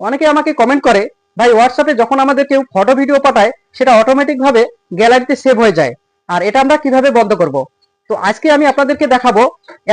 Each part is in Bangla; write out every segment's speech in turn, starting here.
অনেকে আমাকে কমেন্ট করে, ভাই হোয়াটসঅ্যাপে যখন আমাদের কেউ ফটো ভিডিও পাঠায়, সেটা অটোমেটিক ভাবে গ্যালারিতে সেভ হয়ে যায়। আর এটা আমরা কীভাবে বন্ধ করব? তো আজকে আমি আপনাদেরকে দেখাবো,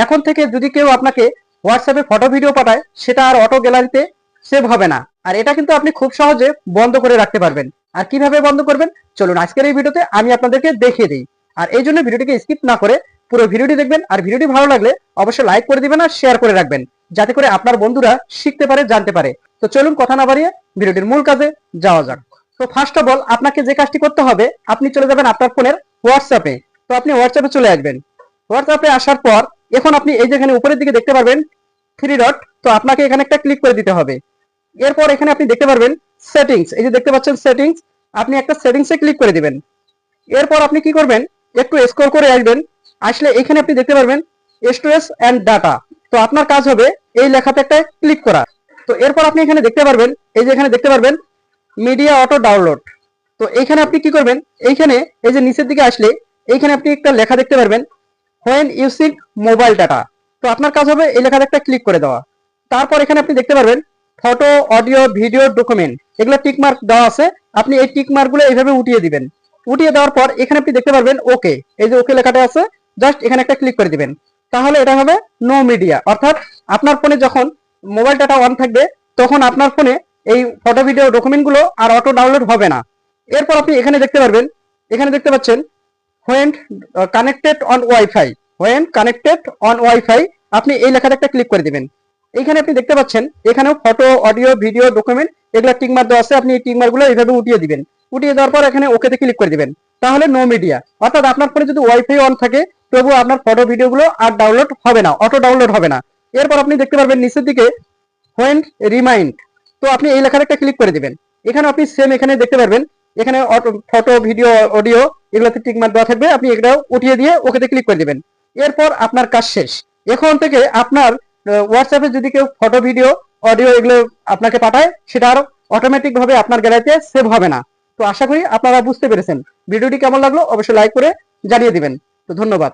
এখন থেকে যদি কেউ আপনাকে হোয়াটসঅ্যাপে ফটো ভিডিও পাঠায়, সেটা আর অটো গ্যালারিতে সেভ হবে না। আর এটা কিন্তু আপনি খুব সহজে বন্ধ করে রাখতে পারবেন। আর কীভাবে বন্ধ করবেন? চলুন, আজকের এই ভিডিওতে আমি আপনাদেরকে দেখিয়ে দিই। আর এই জন্য ভিডিওটিকে স্কিপ না করে পুরো ভিডিওটি দেখবেন। আর ভিডিওটি ভালো লাগলে অবশ্যই লাইক করে দিবেন আর শেয়ার করে রাখবেন। যাতে করে আপনার বন্ধুরা শিখতে পারে, জানতে পারে। তো চলুন কথা না বাড়িয়ে ভিডিওটির মূল কাজে যাওয়া যাক। তো ফার্স্ট অফ অল আপনাকে যে কাজটি করতে হবে, আপনি চলে যাবেন আপনার ফোনের হোয়াটসঅ্যাপে তো আপনি হোয়াটসঅ্যাপে চলে আসবেন। হোয়াটসঅ্যাপে আসার পর, এখন আপনি এই যেখানে উপরের দিকে দেখতে পারবেন থ্রি ডট তো আপনাকে এখানে একটা ক্লিক করে দিতে হবে। এরপর এখানে আপনি দেখতে পারবেন সেটিংস এই যে দেখতে পাচ্ছেন সেটিংস আপনি একটা সেটিংসে ক্লিক করে দিবেন। এরপর আপনি কি করবেন, একটু স্ক্রল করে আসবেন। আসলে এখানে আপনি দেখতে পারবেন স্টোরেজ অ্যান্ড ডাটা তো আপনার কাজ হবে এই লেখাতে একটা ক্লিক করা। তো এরপর আপনি এখানে দেখতে পারবেন, এই যে এখানে দেখতে পারবেন মিডিয়া অটো ডাউনলোড তো এইখানে আপনি কি করবেন, এইখানে এই যে নিচের দিকে আসলে এইখানে আপনি একটা লেখা দেখতে পারবেন হোয়েন ইউসিং মোবাইল ডাটা তো আপনার কাজ হবে এই লেখাতে একটা ক্লিক করে দেওয়া। তারপর এখানে আপনি দেখতে পারবেন ফটো অডিও ভিডিও ডকুমেন্ট এগুলো টিক মার্ক দেওয়া আছে, আপনি এই টিক মার্কগুলো এইভাবে উঠিয়ে দিবেন। উঠিয়ে দেওয়ার পর এখানে আপনি দেখতে পারবেন ওকে এই যে ওকে লেখাটা আছে জাস্ট এখানে একটা ক্লিক করে দিবেন। তাহলে এটা হবে নো মিডিয়া অর্থাৎ আপনার ফোনে যখন মোবাইল ডাটা অন থাকবে, তখন আপনার ফোনে এই ফটো ভিডিও ডকুমেন্টগুলো আর অটো ডাউনলোড হবে না। এরপর আপনি এখানে দেখতে পারবেন, এখানে দেখতে পাচ্ছেন when connected on wifi when connected on wifi আপনি এই লেখাটা একটা ক্লিক করে দিবেন। এইখানে আপনি দেখতে পাচ্ছেন, এখানেও ফটো অডিও ভিডিও ডকুমেন্ট এগুলো টিকমার দেওয়া আছে, আপনি এই গুলো এইভাবে উঠিয়ে দিবেন। উঠিয়ে দেওয়ার পর এখানে ওকেতে ক্লিক করে দিবেন। তাহলে নো মিডিয়া অর্থাৎ আপনার ফোনে যদি ওয়াইফাই অন থাকে তবু আপনার ফটো ভিডিও গুলো আর ডাউনলোড হবে না অটো ডাউনলোড হবে না। এরপর আপনি দেখতে পারবেন নিচের দিকে হোয়েন রিমাইন্ড তো আপনি এই লেখাটা একটা ক্লিক করে দিবেন। এখানে আপনি সেম এখানে দেখতে পারবেন। এখানে ফটো ভিডিও অডিও এগুলোতে টিকমার দেওয়া থাকবে। আপনি এটা উঠিয়ে দিয়ে ওকেতে ক্লিক করে দিবেন। এরপর আপনার কাজ শেষ। এখন থেকে আপনার হোয়াটসঅ্যাপে যদি কেউ ফটো ভিডিও অডিও এগুলো আপনাকে পাঠায়, সেটা আর অটোমেটিক ভাবে আপনার গ্যালারিতে সেভ হবে না। তো আশা করি আপনারা বুঝতে পেরেছেন। ভিডিওটি কেমন লাগল অবশ্যই লাইক করে জানিয়ে দিবেন। তো ধন্যবাদ।